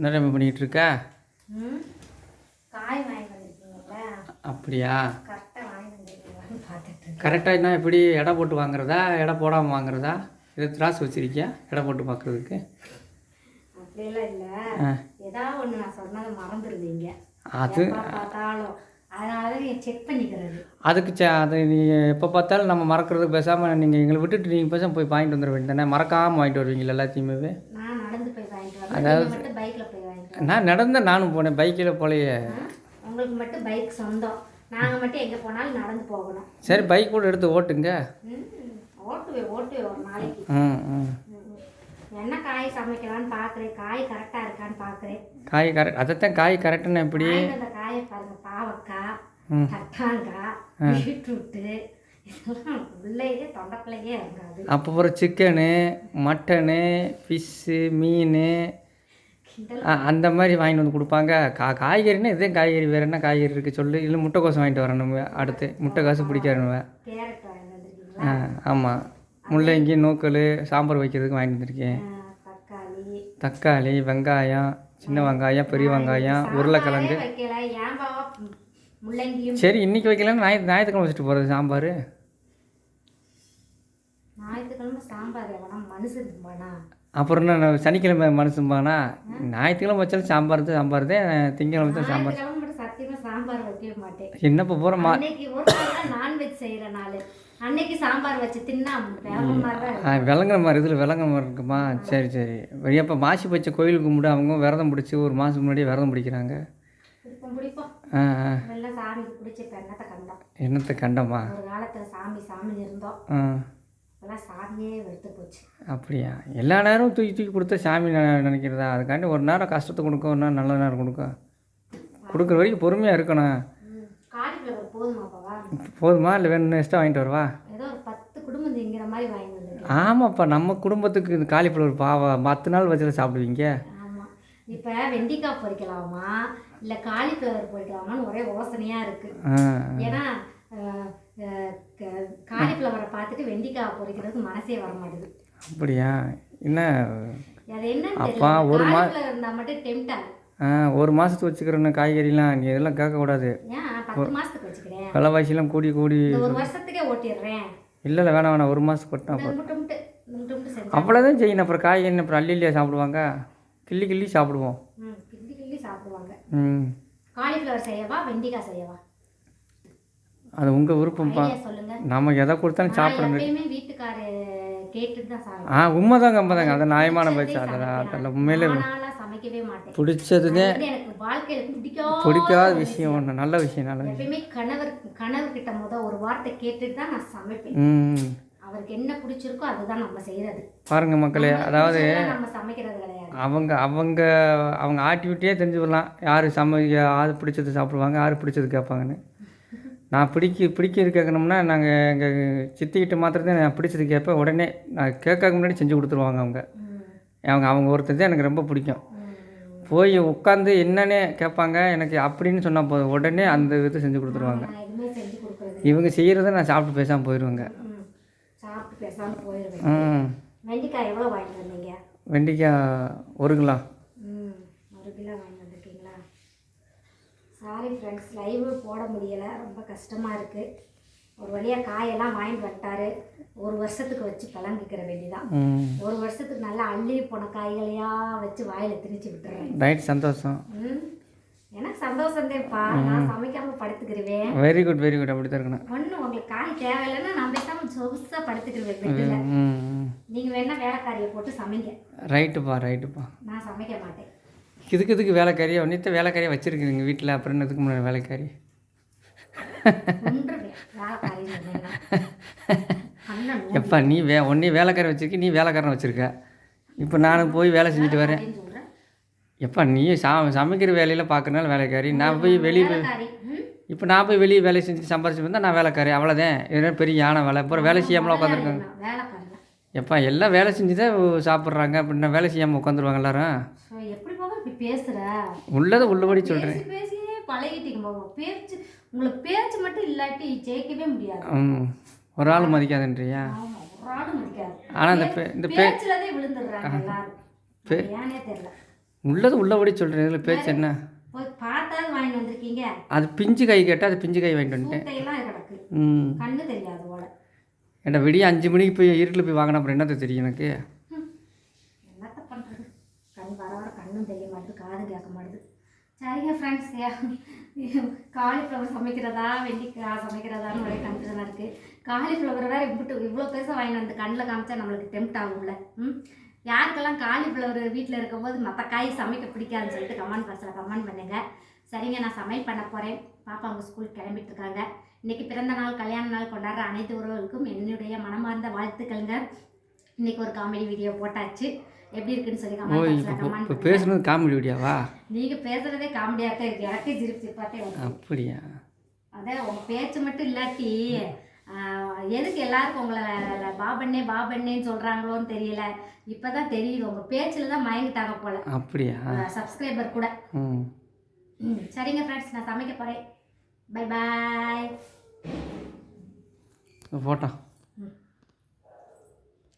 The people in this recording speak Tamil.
என்ன பண்ணிகிட்டு இருக்க அப்படியா? கரெக்டாக என்ன எப்படி எடை போட்டு வாங்குறதா? எடை போடாமல் வாங்குறதா? இது திராசு வச்சிருக்கியா? எடை போட்டு பார்க்குறதுக்கு அது நீங்கள் அதுக்கு சே அது நீ எப்போ பார்த்தாலும் நம்ம மறக்கிறதுக்கு பேசாமல் நீங்கள் எங்களை விட்டுட்டு நீங்கள் பேசாமல் போய் வாங்கிட்டு வந்துட வேண்டியதானே மறக்காமல் வாங்கிட்டு வருவீங்களா எல்லாத்தையுமே? நான் நான் நடந்த நானும் போனேன் பைக்கில் போலையே. உங்களுக்கு மட்டும் பைக் சொந்தம். நாங்கள் மட்டும் எங்கே போனாலும் நடந்து போகணும். சரி பைக் கூட எடுத்து ஓட்டுங்க. ம் ஓட்டுவேன் ஓட்டுவேன் ஒரு நாளைக்கு. என்ன காய் சமைக்கலான்னு பார்க்குறேன் காய் கரெக்டாக இருக்கான்னு பார்க்குறேன் காய் கரெக்ட் அதைத்தான் காய் கரெக்டுன்னு எப்படி? காயை பாருங்க. பாவக்காய் ம். தட்டாங்காய் பீட்ரூட்டு அப்போ அப்புறம் சிக்கனு மட்டனு ஃபிஷ்ஷு மீன் அந்த மாதிரி வாங்கிட்டு வந்து கொடுப்பாங்க. கா காய்கறின்னா இதே காய்கறி வேறு என்ன காய்கறி இருக்குது சொல்லு. இல்லை முட்டைக்கோசம் வாங்கிட்டு வரேன் நம்ம அடுத்து முட்டைக்கோசு வந்திருக்கீங்களா? ஆ ஆமாம் முள்ளங்கி நூக்கல் சாம்பார் வைக்கிறதுக்கு வாங்கிட்டு வந்திருக்கேன். தக்காளி. வெங்காயம் சின்ன வெங்காயம் பெரிய வெங்காயம் உருளைக்கிழங்கு. சரி இன்னைக்கு வைக்கலன்னு ஞாயிற்று ஞாயிற்றுக்கிழமை வச்சுட்டு போகிறது சாம்பார். ஞாயிற்றுக்கிழமை சாம்பார் மனுஷன் அப்புறம் என்ன சனிக்கிழமை மனசும்பானா ஞாயிற்றுக்கிழமை வச்சாலும் சாம்பார் தான் சாம்பார் தான் திங்கக்கிழமை தான் சாம்பார். சாம்பார் வைக்கவே மாட்டேன். என்னப்போ போகிறோமா நான்வெஜ் செய்யற நாள். அன்னைக்கு சாம்பார் வச்சு தின்னா விளங்குற மாதிரி இதில் விளங்குற மாதிரி இருக்குமா? சரி சரி. வெளியப்போ மாசி பச்சை கோயில் கும்பிட்டு அவங்க விரதம் பிடிச்சி ஒரு மாதம் முன்னாடியே விரதம் பிடிக்கிறாங்க. ஆ ஆ. என்னத்தை கண்டமா. ஒரு காலத்துல சாமி சாமின்னு இருந்தோம். இப்பெல்லாம் சாமியே வெறுத்து போச்சு. அப்படியா? எல்லா நேரமும் தூக்கி தூக்கி கொடுத்தா சாமி நினைக்கிறதா? அதுக்காண்டி ஒரு நேரம் கஷ்டத்தை கொடுக்கும் ஒரு நேரம் நல்ல நேரம் கொடுக்கும் கொடுக்குற வரைக்கும் பொறுமையாக இருக்கணும். போதுமா இல்லை வேணும் எக்ஸ்ட்ரா வாங்கிட்டு வரவா? ஏதோ ஒரு பத்து குடும்பம் திங்கிற மாதிரி வாங்கி வந்துருக்கேன். ஆமாப்பா நம்ம குடும்பத்துக்கு இந்த காலிஃப்ளவர் பாவா. பத்து நாள் வச்சுல சாப்பிடுவீங்க? ஆமா. இப்ப வெண்டிக்காய் பொரிக்கலாமா இல்ல காலிஃப்ளவர் பொரிக்கலாமான்னு ஒரே யோசனையா இருக்கு. ஆ. ஏன்னா காலிஃப்ளவரை பார்த்துட்டு வெண்டிக்காய் பொரிக்கிறதுக்கு மனசே வர மாட்டேது. அப்படியா? என்ன? அப்பா, ஒரு மா- காலிஃப்ளவர் இருந்தா மட்டும் டெம்ட் ஆகும் ஆ ஒரு மாதத்துக்கு வச்சுக்கிறேன்னு காய்கறிலாம் நீ இதெல்லாம் கேட்கக்கூடாது. விலைவாசிலாம் கூடி கூடி ஒரு வருஷத்துக்கே ஓட்டிடுறேன். இல்லை இல்லை வேணாம் வேணாம் ஒரு மாதத்துக்கு முட்டை செஞ்சு அவ்வளோதான் செய்யணும். அப்புறம் காய்கறி அப்புறம் அள்ளி அள்ளியா சாப்பிடுவாங்க? கிள்ளி கிள்ளி சாப்பிடுவோம். ம் கிள்ளி கிள்ளி சாப்பிடுவாங்க. ம். காலிஃப்ளவர் செய்யவா வெண்டிக்காய் செய்யவா? அது உங்கள் விருப்பம்ப்பா நம்ம எதை கொடுத்தாலும் சாப்பிடுவேன். ஆ உண்மைதாங்க உண்மைதாங்க. அது நியாயமான பேச்சு. அதெல்லாம் அதெல்லாம் உண்மையிலே வாழ்க்கையில பிடிக்காத விஷயம். ஒன்று நல்ல விஷயம் நல்ல விஷயம். கணவர் கணவர்கிட்ட முத ஒரு வார்த்தை கேட்டுட்டு தான் நான் சமைப்பேன். ம். அவருக்கு என்ன பிடிச்சிருக்கோ அதுதான் நம்ம செய்யறது பாருங்க மக்களே அதாவது நம்ம சமைக்கிறது கிடையாது. அவங்க அவங்க அவங்க ஆக்டிவிட்டியே தெரிஞ்சுக்கலாம். யார் சமை யார் பிடிச்சது சாப்பிடுவாங்க யார் பிடிச்சது கேட்பாங்கன்னு. நான் பிடிக்க பிடிக்கிறது கேட்கணும்னா நாங்கள் எங்கள் சித்திக்கிட்ட மாத்திரத்தை நான் பிடிச்சது கேட்பேன். உடனே நான் கேட்கறதுக்கு முன்னாடி செஞ்சு கொடுத்துருவாங்க அவங்க. அவங்க அவங்க ஒருத்தர் தான் எனக்கு ரொம்ப பிடிக்கும். போய் உட்காந்து என்னன்னே கேட்பாங்க. எனக்கு அப்படின்னு சொன்னால் போதும். உடனே அந்த இதை செஞ்சு கொடுத்துருவாங்க இவங்க செய்கிறத நான் சாப்பிட்டு பேசாமல் போயிடுவேங்க வெண்டிக்காய் ஒரு கிலோ ம் ஒரு கிலோ வாங்கிட்டு வந்திருக்கீங்களா சாரி ஃப்ரெண்ட்ஸ் லைவ் போட முடியலை. ரொம்ப கஷ்டமாக இருக்குது ஒரு வழியாக காயெல்லாம் வாங்கிட்டு வந்துட்டாரு. ஒரு வருஷத்துக்கு வச்சு பழங்கிக்கிற வேண்டிதான். ஒரு வருஷத்துக்கு நல்லா அள்ளி போன காய்களையா வச்சு வாயில் திணிச்சு விட்டுறேன். ரைட் சந்தோஷம். எனக்கு சந்தோஷந்தேப்பா நான் சமைக்காம படுத்துக்கிருவேன். வெரி குட் வெரி குட் அப்படி தான் இருக்கணும். ஒன்றும் உங்களுக்கு காய் தேவையில்லைன்னா நான் பேசாமல் சொகுசாக படுத்துக்கிருவேன் நீங்கள் வேணா வேலைக்காரியை போட்டு சமைங்க. ரைட்டுப்பா ரைட்டுப்பா நான் சமைக்க மாட்டேன். இதுக்கு இதுக்கு வேலைக்காரியா? ஒன்றித்த வேலைக்காரியா வச்சுருக்கீங்க வீட்டில் அப்புறம் என்னதுக்கு முன்னாடி வேலைக்காரி? எப்பா நீ வே ஒன்றே வேலைக்காரி வச்சிருக்க நீ வேலைக்காரன் வச்சுருக்க? இப்போ நான் போய் வேலை செஞ்சுட்டு வரேன். எப்பா நீ சா சமைக்கிற வேலையில் பார்க்கறனால வேலைக்காரி. நான் போய் வெளியே போய் இப்போ நான் போய் வெளியே வேலை செஞ்சுட்டு சம்பாரிச்சு வந்தால் நான் வேலைக்காரி. அவ்வளோதான் இதெல்லாம் பெரிய யானை வேலை. அப்புறம் வேலை செய்யாமலாம் உட்காந்துருக்காங்க எப்பா எல்லாம் வேலை செஞ்சு தான் சாப்பிட்றாங்க. அப்படின்னா வேலை செய்யாமல் உட்காந்துருவாங்க எல்லாரும்? இப்படி பேசுகிற உள்ளதை உள்ளபடி சொல்கிறேன் பேசி பேசியே பழகிட்டீங்க பாபு பேச்சு உங்களுக்கு பேச்சு மட்டும் இல்லாட்டி ஜெயிக்கவே முடியாது. ஒரு ஆள் மதிக்காதுன்றியா? ஒரு ஆனால் இந்த இந்த பே பேச்சுலதே விழுந்துடுறாங்க எல்லாரும். அது ஏனே தெரியல. உள்ளது உள்ளபடி சொல்கிறேன் இதில் பேச்சு என்ன? போய் பார்த்தாது வாங்கிட்டு வந்திருக்கீங்க. அது பிஞ்சு காய் கேட்டால் அது பிஞ்சு காய் வாங்கிட்டு வந்துட்டேன். கண்ணு தெரியாது ஏன்டா விடிய அஞ்சு மணிக்கு போய் இருட்டில் போய் வாங்கின அப்புறம் என்னத்த தெரியும் எனக்கு? என்னத்த பண்ணுறது கண் வர வர கண்ணும் தெரிய மாட்டேது காது கேட்க மாட்டுது. சரிங்க ஃப்ரெண்ட்ஸ் காலிஃப்ளவர் சமைக்கிறதா வெண்டிக்காய் சமைக்கிறதான்னு ஒரே கன்ஃபியூஷனாக இருக்குது காலிஃப்ளவர் வேறு இப்படி இவ்வளோ பெருசாக வாங்கிட்டு வந்து கண்ணில் காமிச்சா நம்மளுக்கு டெம்ட் ஆகும்ல. ம்? யாருக்கெல்லாம் காலிஃப்ளவர் வீட்டில் இருக்கும்போது மற்ற காய் சமைக்க பிடிக்காதுன்னு சொல்லிட்டு கமெண்ட் பாக்ஸில் கமெண்ட் பண்ணுங்க. சரிங்க நான் சமையல் பண்ண போகிறேன் பாப்பா அவங்க ஸ்கூலுக்கு கிளம்பிட்டு இருக்காங்க. இன்றைக்கி பிறந்த நாள் கல்யாண நாள் கொண்டாடுற அனைத்து உறவுகளுக்கும் என்னுடைய மனமார்ந்த வாழ்த்துக்கள்ங்க. இன்னைக்கு ஒரு காமெடி வீடியோ போட்டாச்சு. எப்படி இருக்குன்னு சொல்லி கமெண்ட் இப்போ இப்போ பேசுனது காமெடி வீடியோவா நீங்க பேசுறதே காமெடியாக தான் இருக்கு? எனக்கே சிரிப்பு வருது. அப்படியா? அதே உங்க பேச்சு மட்டும் இல்லாட்டி எதுக்கு எல்லாருக்கும் உங்களை பாபண்ணே பாபண்ணேன்னு சொல்றாங்களோன்னு தெரியல. இப்பதான் தெரியுது உங்க பேச்சுல தான் மயங்கிட்டாங்க போல. அப்படியா? சப்ஸ்கிரைபர் கூட. ம். சரிங்க ஃப்ரெண்ட்ஸ் நான் சமைக்க போறேன். பை பாய் போட்டோம்